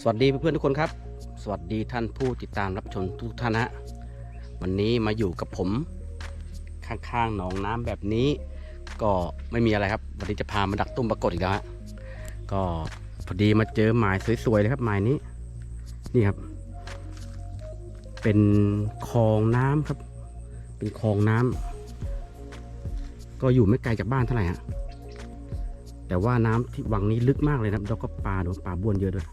สวัสดีเพื่อนๆทุกคนครับ สวัสดีท่านผู้ติดตามรับชมทุกท่านนะวันนี้มาอยู่กับผมข้างๆหนองน้ำแบบนี้ ก็ไม่มีอะไรครับ วันนี้จะพามาดักตุ้มปรากฏอีกแล้วฮะก็พอดีมาเจอหมายสวยๆเลยครับหมายนี้นี่ครับ เป็นคลองน้ำครับ เป็นคลองน้ำก็อยู่ไม่ไกลจากบ้านเท่าไหร่ฮะแต่ว่าน้ำที่วังนี้ลึกมากเลยนะแล้วก็ปลาดูปลาบ้วนเยอะด้วย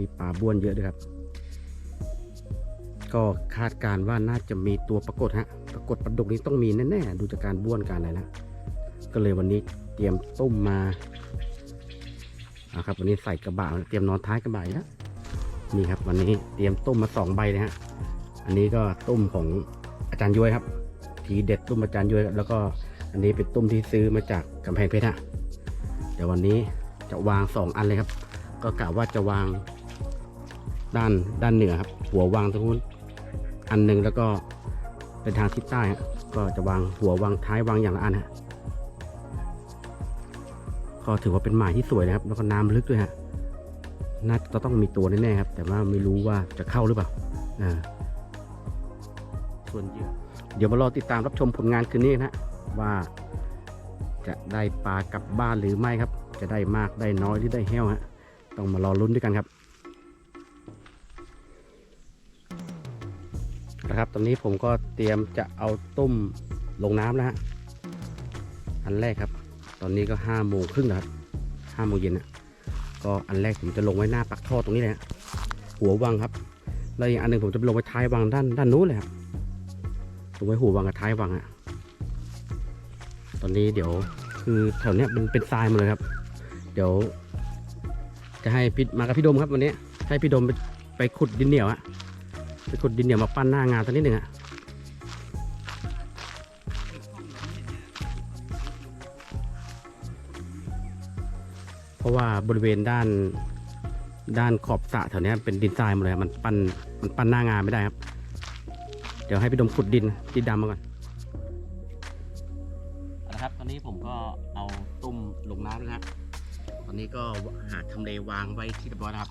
มีปลาบ้วนเยอะด้วยครับ ก็คาดการณ์ว่าน่าจะมีตัวปรากฏฮะ ปรากฏปลาดุกนี้ต้องมีแน่ๆ ดูจากการบ้วนการอะไรแล้วก็เลยวันนี้เตรียมต้มมาอ่าครับวันนี้ใส่กระบะเตรียมนอนท้ายกระบะอีกแล้วนี่ครับ วันนี้เตรียมต้มมาสองใบเลยฮะ อันนี้ก็ต้มของอาจารย์ย้วยครับ ทีเด็ดต้มอาจารย์ย้วยแล้วก็อันนี้เป็นต้มที่ซื้อมาจากกำแพงเพชรฮะเดี๋ยววันนี้จะวางสองอันเลยครับ ก็กะว่าจะวาง ด้านด้านเหนือครับ หัววางตรงนู้นอันหนึ่งแล้วก็เป็นทางทิศใต้ก็จะวางหัววางท้ายวางอย่างละอันฮะก็ถือว่าเป็นหมายที่สวยนะครับ แล้วก็น้ำลึกด้วยฮะน่าจะต้องมีตัวแน่ๆครับ แต่ว่าไม่รู้ว่าจะเข้าหรือเปล่าอ่าส่วนเยื่อเดี๋ยวมารอติดตามรับชมผลงานคืนนี้นะว่าจะได้ปลากลับบ้านหรือไม่ครับ จะได้มากได้น้อยหรือได้แห้วฮะต้องมารอลุ้นด้วยกันครับ นะครับ ตอนนี้ผมก็เตรียมจะเอาต้มลงน้ำแล้วฮะ อันแรกครับ ตอนนี้ก็ห้าโมงครึ่งแล้วครับห้าโมงเย็นนะก็อันแรกผมจะลงไว้หน้าปักท่อตรงนี้เลยฮะ หัววังครับ แล้วอีกอันหนึ่งผมจะลงไว้ท้ายวังด้านด้านนู้นเลยครับ ลงไว้หัววังกับท้ายวังอะตอนนี้เดี๋ยวคือแถวเนี้ยมันเป็นทรายหมดเลยครับ เดี๋ยว จะให้พี่มากับพี่ดมครับวันนี้ ให้พี่ดมไปไปขุดดินเหนียวอะ ไปขุดดินเหนียวมาปั้นหน้างานสักนิดหนึ่งอะเพราะว่าบริเวณด้านด้านขอบสระแถวเนี้ยเป็นดินทรายหมดเลยมันปั้นมันปั้นหน้างานไม่ได้ครับ เดี๋ยวให้พี่ดมขุดดินดินดำมาก่อนนะครับ ตอนนี้ผมก็เอาตุ้มลงน้ำแล้วนะ ตอนนี้ก็หาทำเลวางไว้ที่เรียบร้อยแล้วครับ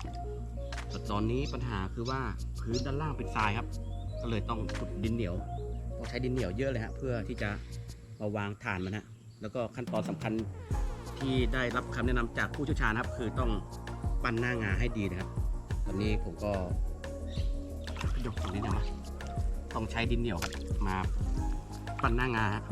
แต่ตอนนี้ปัญหาคือว่าพื้นด้านล่างเป็นทรายครับ ก็เลยต้องขุดดินเหนียวต้องใช้ดินเหนียวเยอะเลยฮะเพื่อที่จะมาวางฐานมันฮะแล้วก็ขั้นตอนสำคัญที่ได้รับคำแนะนำจากผู้เชี่ยวชาญครับ คือต้องปั้นหน้างาให้ดีนะครับ ตอนนี้ผมก็ยกตรงนี้นะต้องใช้ดินเหนียวครับมาปั้นหน้างาฮะ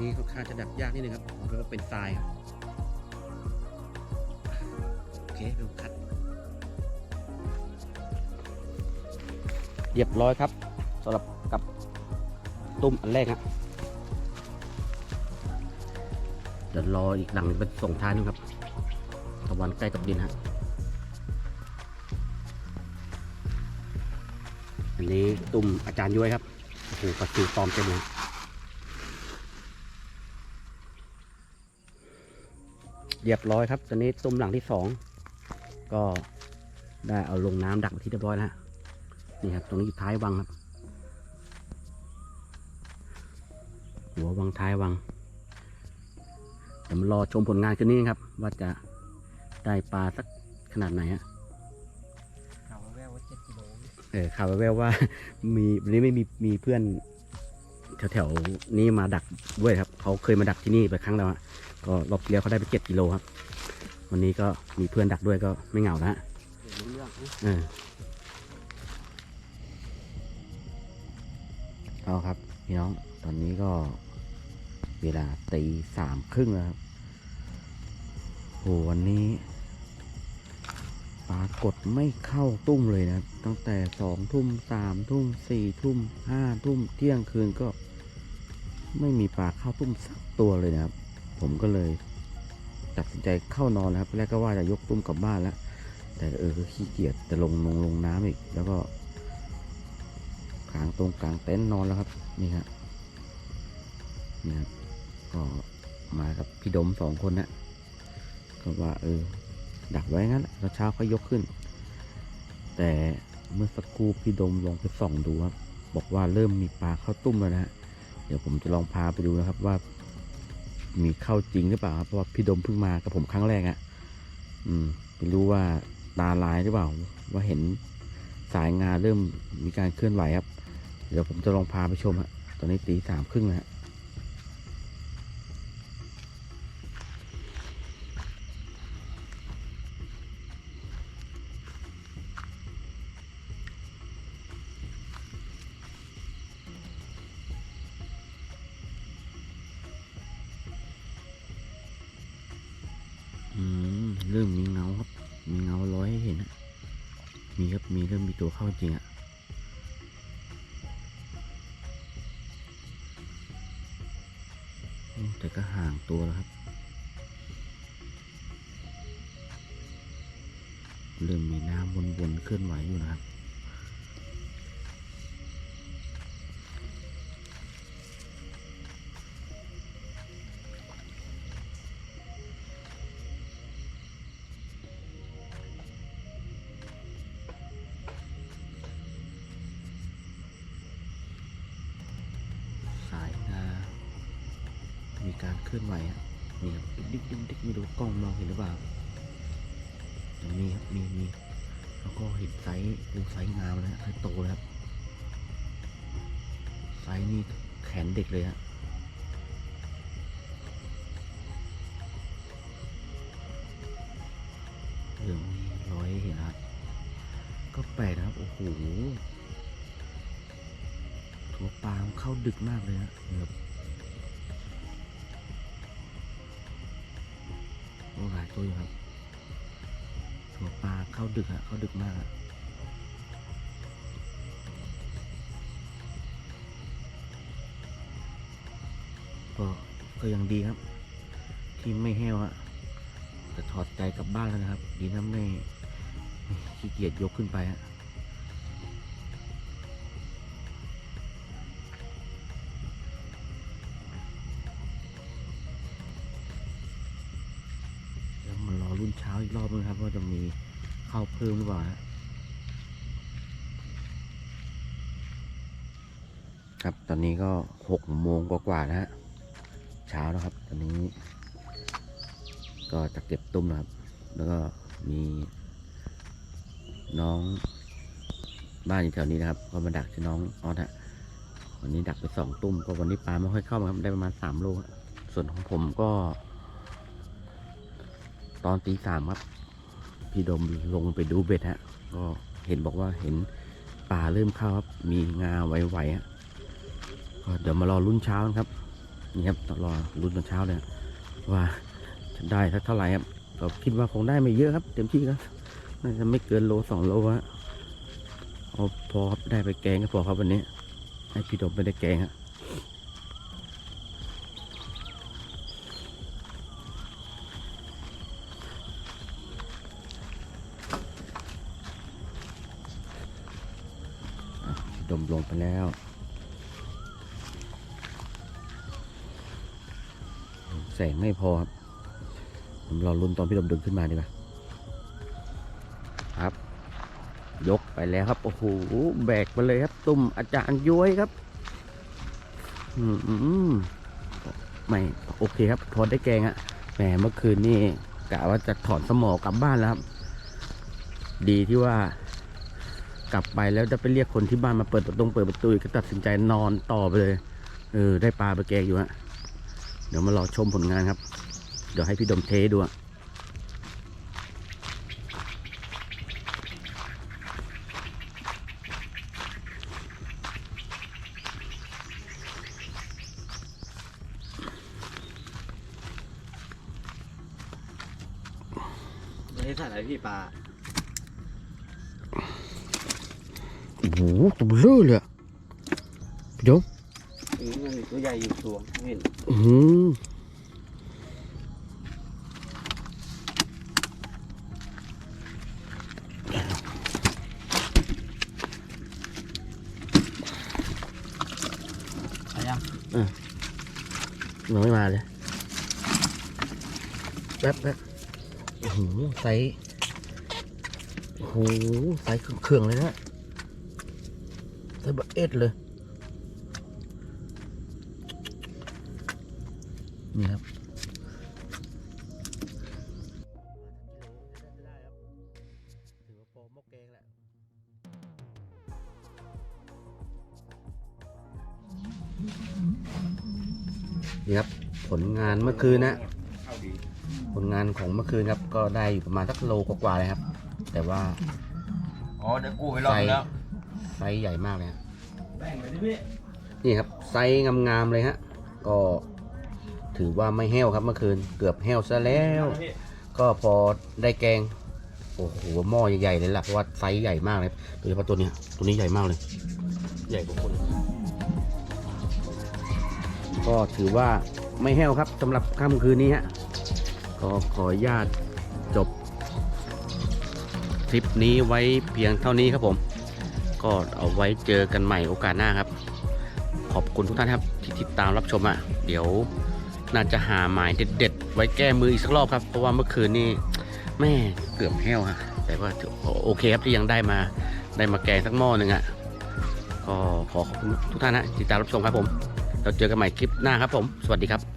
นี่ค่อนข้างจะดับยากนิดนึงครับเพราะว่าเป็นทรายครับโอเคดูคัดเรียบร้อยครับสำหรับกับตุ้มอันแรกฮะเดี๋ยวรออีกหลังเป็นส่งท้ายนึงครับตะวันใกล้กับดินฮะอันนี้ตุ้มอาจารย์ย้วยครับโอ้โหปลาซิวตอมเต็มเลย เรียบร้อยครับ ตอนนี้ตุ้มหลังที่สองก็ได้เอาลงน้ำดักไว้ที่เรียบร้อยแล้วฮะนี่ครับ ตรงนี้อยู่ท้ายวังครับ หัววังท้ายวังเดี๋ยวมารอชมผลงานคืนนี้ครับ ว่าจะได้ปลาสักขนาดไหนฮะข่าวแววว่าเจ็ดกิโลเออข่าวแววๆว่ามีวันนี้ไม่มีมีเพื่อนแถวๆนี้มาดักด้วยครับ เขาเคยมาดักที่นี่ไปครั้งแล้วอะก็รอบที่แล้วเขาได้ไปเจ็ดกิโลครับ วันนี้ก็มีเพื่อนดักด้วยก็ไม่เหงาแล้วเองเออเอาครับพี่น้องตอนนี้ก็เวลาตีสามครึ่งแล้วครับโหวันนี้ปรากฏไม่เข้าตุ้มเลยนะ ตั้งแต่สองทุ่มสามทุ่มสี่ทุ่มห้าทุ่มเที่ยงคืนก็ ไม่มีปลาเข้าตุ้มสักตัวเลยนะครับ ผมก็เลยตัดสินใจเข้านอนแล้วครับแรกก็ว่าจะยกตุ้มกลับบ้านแล้ว แต่เออก็ขี้เกียจจะลงลงลงน้ำอีก แล้วก็กลางตรงกลางเต็นท์นอนแล้วครับ นี่ฮะนี่ครับก็มากับพี่ดมสองคนนะก็ว่าเออดักไว้งั้นแล้วเช้าค่อยยกขึ้น แต่เมื่อสักครู่พี่ดมลงไปส่องดูครับ บอกว่าเริ่มมีปลาเข้าตุ้มแล้วนะฮะเดี๋ยวผมจะลองพาไปดูนะครับว่า มีเข้าจริงหรือเปล่าครับเพราะว่าพี่ดมเพิ่งมากับผมครั้งแรกอะ่ะ อืมไม่รู้ว่าตาลายหรือเปล่า ว่าเห็นสายงานเริ่มมีการเคลื่อนไหวครับ เดี๋ยวผมจะลองพาไปชมฮะตอนนี้ตีสามครึ่งแล้ว มีเงาลอยให้เห็นอะมีครับ มีเริ่มมีตัวเข้าจริงอะแต่ก็ห่างตัวแล้วครับ เริ่มมีน้ำวนๆเคลื่อนไหวอยู่นะครับ การเคลื่อนไหวอะมีครับดิ๊กดิ๊กดิ๊กไม่รู้กล้องมองเห็นหรือเปล่าแต่มีครับมีมีแล้วก็เห็นไซส์ดูไซส์งามเลยฮะไซส์โตเลยครับไซส์นี่แขนเด็กเลยฮะเหลืองมีร้อยเห็นนะครับก็แปลกนะครับ โอ้โหตัวปลามเข้าดึกมากเลยนะเนี่ยครับ ตัวอยู่ครับตัวปลาเข้าดึกอะเข้าดึกมากอะก็ก็ยังดีครับ ที่ไม่แห้วอะแต่ถอดใจกลับบ้านแล้วนะครับ ดีนะไม่ขี้เกียจยกขึ้นไปอะ อนนี้ก็หกโมงกว่าๆนะฮะเช้าแล้วครับ ตอนนี้ ก็จะเก็บตุ้มนะครับ แล้วก็มีน้องบ้านอยู่แถวนี้นะครับ ก็มาดักที่น้องออสฮะวันนี้ดักไปสองตุ้มก็วันนี้ปลาไม่ค่อยเข้ามาครับได้ประมาณสามโลส่วนของผมก็ ตอนตีสามครับ พี่ดมลงไปดูเบ็ดฮะ ก็เห็นบอกว่าเห็นป่าเริ่มเข้าครับ มีงาไหวๆฮะ ก็เดี๋ยวมารอรุ่นเช้านะครับ นี่ครับรอรุ่นตอนเช้าเลยว่าจะได้สักเท่าไหร่ครับก็คิดว่าคงได้ไม่เยอะครับ เต็มที่ครับน่าจะไม่เกินโลสองโลฮะเอาพอครับได้ไปแกงก็พอครับวันนี้ ให้พี่ดมไม่ได้แกงฮะดมลงไปแล้ว แสงไม่พอครับผมรอรุนตอนพี่ดมดึงขึ้นมาดีกว่าครับ ยกไปแล้วครับ โอ้โห แบกไปเลยครับ ตุ่มอาจารย์ย้วยครับ อืมไม่โอเคครับ พอได้แกงอะแหมเมื่อคืนนี่กะว่าจะถอนสมอกลับบ้านแล้วครับ ดีที่ว่ากลับไปแล้วจะไปเรียกคนที่บ้านมาเปิดประตูเปิดประตูอีกก็ตัดสินใจนอนต่อไปเลย เออ ได้ปลาไปแกงอยู่ฮะ เดี๋ยวมารอชมผลงานครับ เดี๋ยวให้พี่ดมเทดูอะไม่ได้ใส่อะไรพี่ปลาโอ้โหตัวเบลอเลยอะพี่ดมอื มันมีตัวใหญ่อยู่ตัวเห็นอืมเอ้มันไม่มาเลยแป๊บแป๊บหืมไซส์โอ้โหไซส์เครื่องเลยนะไซส์บบเอ็ดเลย นี่ครับถือว่าโปรมกเกงแหละนี่ครับ ผลงานเมื่อคืนนะ ผลงานของเมื่อคืนครับ ก็ได้อยู่ประมาณสักโลกว่าๆเลยครับ แต่ว่า อ๋อเดี๋ยวกูไปรอบนึงแล้วไซส์ใหญ่มากเลยฮะแบ่งไปดิพี่นี่ครับ ไซส์งามๆเลยฮะ ก็ ถือว่าไม่แห้วครับเมื่อคืนเกือบแห้วซะแล้ว ก็พอได้แกงโอ้โหหม้อใหญ่ๆเลยล่ะเพราะว่าไซส์ใหญ่มากเลยโดยเฉพาะตัวเนี้ยตัวนี้ใหญ่มากเลย ใหญ่กว่าคนก็ถือว่าไม่แห้วครับสำหรับค่ำคืนนี้ฮะก็ขออนุญาตจบคลิปนี้ไว้เพียงเท่านี้ครับผม ก็เอาไว้เจอกันใหม่โอกาสหน้าครับ ขอบคุณทุกท่านครับที่ติดตามรับชมอะ เดี๋ยว น่าจะหาหมายเด็ด ๆ ไว้แก้มืออีกสักรอบครับ เพราะว่าเมื่อคืนนี่แม่เกือบแห้วฮะแต่ว่าโอเคครับที่ยังได้มาได้มาแกงสักหม้อหนึ่งอะก็ขอขอบคุณทุกท่านนะติดตามรับชมครับผม เราเจอกันใหม่คลิปหน้าครับผม สวัสดีครับ